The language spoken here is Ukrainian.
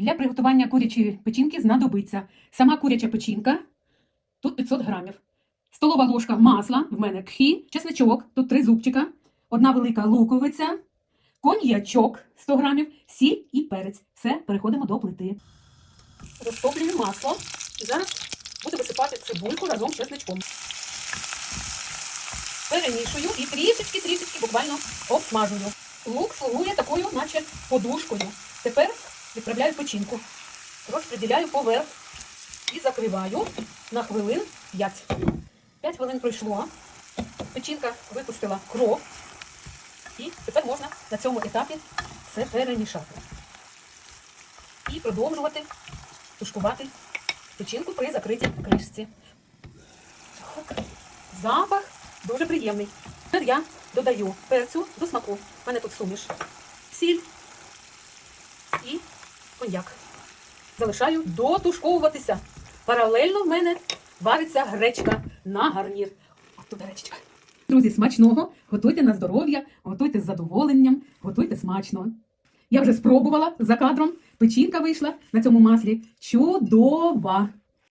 Для приготування курячої печінки знадобиться сама куряча печінка, тут 500 грамів, столова ложка масла, в мене кхі, чесничок, тут три зубчика, одна велика луковиця, коньячок 100 грамів, сіль і перець. Все, переходимо до плити. Розтоплюю масло і зараз буду висипати цибульку разом з чесничком. Перемішую і трішечки-трішечки буквально обсмажую. Лук слугує такою, наче подушкою. Тепер відправляю печінку. Розподіляю поверх і закриваю на хвилин 5. 5 хвилин пройшло. Печінка випустила кров. І тепер можна на цьому етапі все перемішати. І продовжувати тушкувати печінку при закритій кришці. Запах дуже приємний. Тепер я додаю перцю до смаку. У мене тут суміш. Сіль і коньяк. Залишаю дотушковуватися. Паралельно в мене вариться гречка на гарнір. От тут гречечка. Друзі, смачного! Готуйте на здоров'я, готуйте з задоволенням, готуйте смачно. Я вже спробувала за кадром. Печінка вийшла на цьому маслі. Чудова!